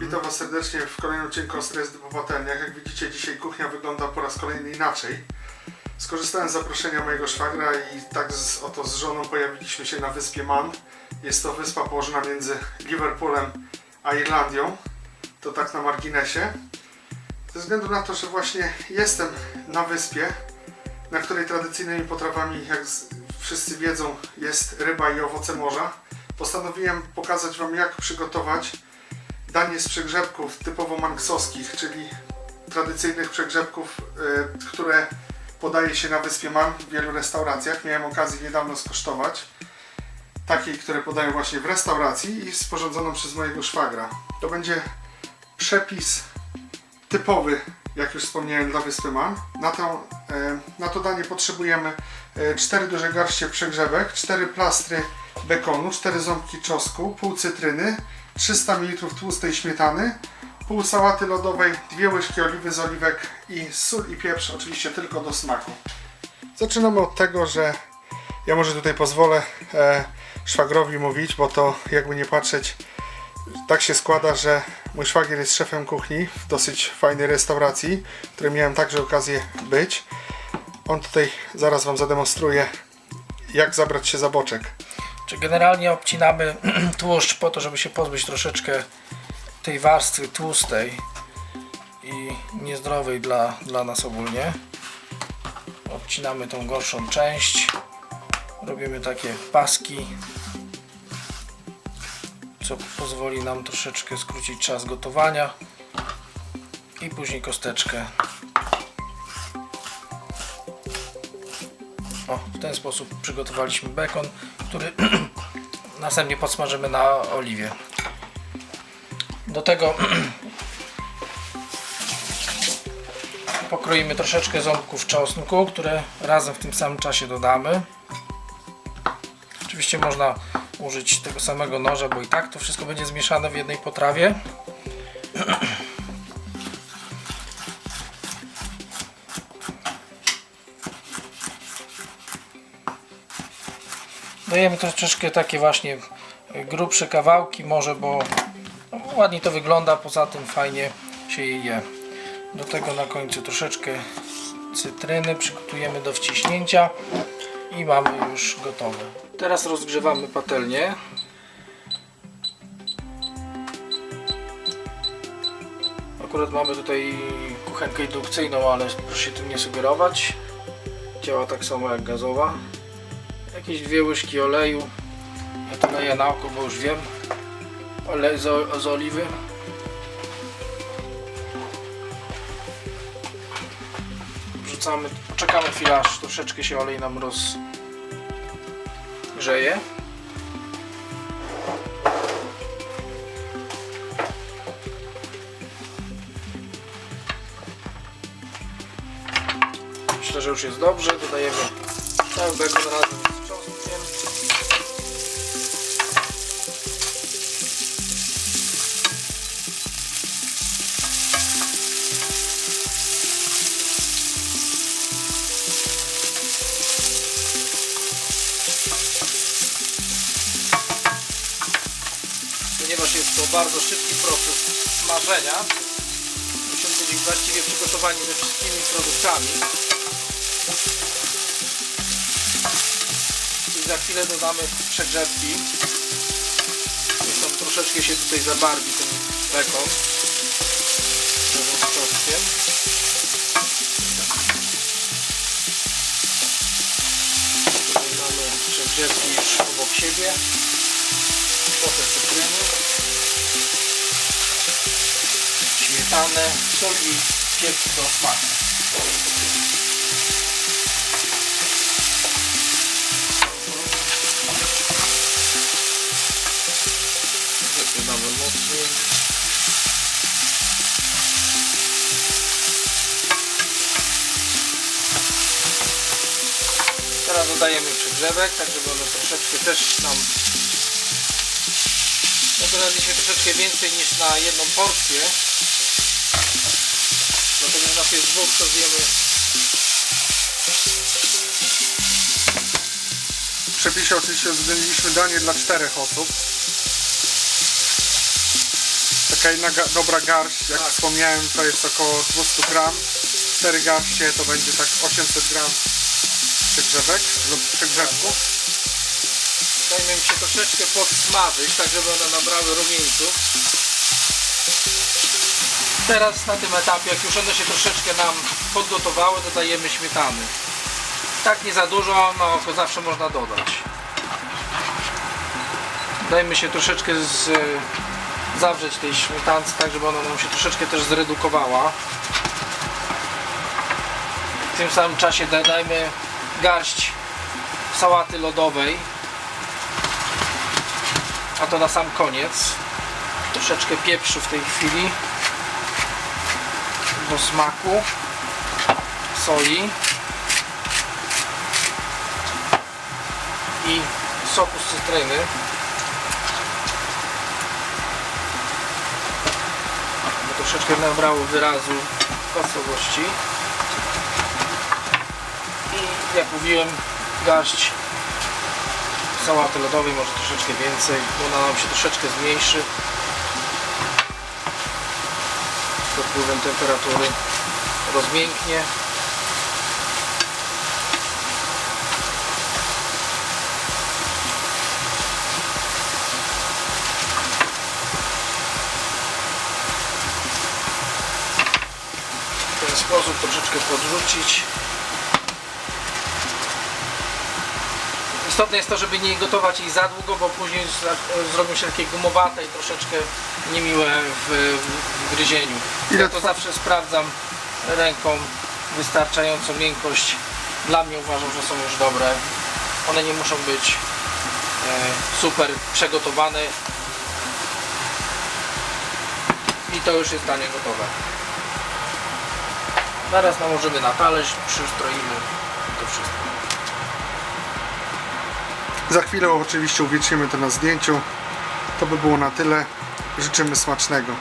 Witam Was serdecznie w kolejnym odcinku o Stres po patelniach. Jak widzicie, dzisiaj kuchnia wygląda po raz kolejny inaczej. Skorzystałem z zaproszenia mojego szwagra i tak z, oto z żoną pojawiliśmy się na wyspie Man. Jest to wyspa położona między Liverpoolem a Irlandią. To tak na marginesie. Ze względu na to, że właśnie jestem na wyspie, na której tradycyjnymi potrawami, jak wszyscy wiedzą, jest ryba i owoce morza, postanowiłem pokazać Wam, jak przygotować danie z przegrzebków typowo manksowskich, czyli tradycyjnych przegrzebków, y, które podaje się na wyspie Man w wielu restauracjach. Miałem okazję niedawno skosztować. Takiej, które podają właśnie w restauracji i sporządzoną przez mojego szwagra. To będzie przepis typowy, jak już wspomniałem, dla wyspy Man. Na e, na to danie potrzebujemy 4 duże garście przegrzebek, 4 plastry bekonu, 4 ząbki czosnku, pół cytryny, 300 ml tłustej śmietany, pół sałaty lodowej, dwie łyżki oliwy z oliwek i sól i pieprz, oczywiście tylko do smaku. Zaczynamy od tego, że ja może tutaj pozwolę e, szwagrowi mówić, bo to jakby nie patrzeć, tak się składa, że mój szwagier jest szefem kuchni w dosyć fajnej restauracji, w której miałem także okazję być. On tutaj zaraz Wam zademonstruje, jak zabrać się za boczek. Czy generalnie obcinamy tłuszcz po to, żeby się pozbyć troszeczkę tej warstwy tłustej i niezdrowej dla, dla nas ogólnie. Obcinamy tą gorszą część. Robimy takie paski, co pozwoli nam troszeczkę skrócić czas gotowania i później kosteczkę. O, w ten sposób przygotowaliśmy bekon, który następnie podsmażymy na oliwie. Do tego pokroimy troszeczkę ząbków czosnku, które razem w tym samym czasie dodamy. Oczywiście można użyć tego samego noża, bo i tak to wszystko będzie zmieszane w jednej potrawie. Dajemy troszeczkę takie właśnie grubsze kawałki może, bo no, ładnie to wygląda, poza tym fajnie się je je. Do tego na końcu troszeczkę cytryny przygotujemy do wciśnięcia i mamy już gotowe. Teraz rozgrzewamy patelnię. Akurat mamy tutaj kuchenkę indukcyjną, ale proszę się tym nie sugerować. Działa tak samo jak gazowa jakieś dwie łyżki oleju. Ja to daję na oko, bo już wiem. Olej z, z oliwy. Wrzucamy, czekamy chwilę, aż troszeczkę się olej nam rozgrzeje. Myślę, że już jest dobrze. Dodajemy cały bekon razem to bardzo szybki proces smażenia, musimy być właściwie przygotowani ze wszystkimi produktami. I za chwilę dodamy przegrzewki. Niech on troszeczkę się tutaj zabarwi ten bekon czosnkiem. Tutaj mamy przegrzewki już obok siebie. Trochę cytryny. Śmietanę, sól i pieprz do smaku. Mocniej. Teraz dodajemy przygrzewek, tak żeby one troszeczkę też nam no dzisiaj troszeczkę więcej niż na jedną porcję. Dlatego że nas jest dwóch, to zjemy W przepisie oczywiście uwzględniliśmy danie dla czterech osób. Tak Taka jedna ga dobra garść, jak Tak. wspomniałem, to jest około 200 gram. 4 garście to będzie tak 800 gram przegrzewek lub przegrzewku. Dajmy im się troszeczkę podsmażyć, tak żeby one nabrały rumieńców. Teraz na tym etapie, jak już one się troszeczkę nam podgotowały, dodajemy śmietany. Tak nie za dużo, na oko zawsze można dodać. Dajmy się troszeczkę z, zawrzeć tej śmietance, tak żeby ona nam się troszeczkę też zredukowała. W tym samym czasie da- dajmy garść sałaty lodowej a to na sam koniec. Troszeczkę pieprzu w tej chwili. Do smaku. Soli i soku z cytryny. Bo troszeczkę nabrało wyrazu kwasowości. I jak mówiłem garść sałaty lodowej, może troszeczkę więcej, ona nam się troszeczkę zmniejszy. Pod wpływem temperatury rozmięknie. W ten sposób troszeczkę podrzucić Istotne jest to, żeby nie gotować jej za długo, bo później zrobią się takie gumowate i troszeczkę niemiłe w, w gryzieniu. Ja to zawsze sprawdzam ręką wystarczającą miękkość. Dla mnie uważam, że są już dobre. One nie muszą być e, super przygotowane. I to już jest danie gotowe. Zaraz nałożymy na talerz, przystroimy to wszystko. Za chwilę oczywiście uwiecznimy to na zdjęciu. To by było na tyle. Życzymy smacznego.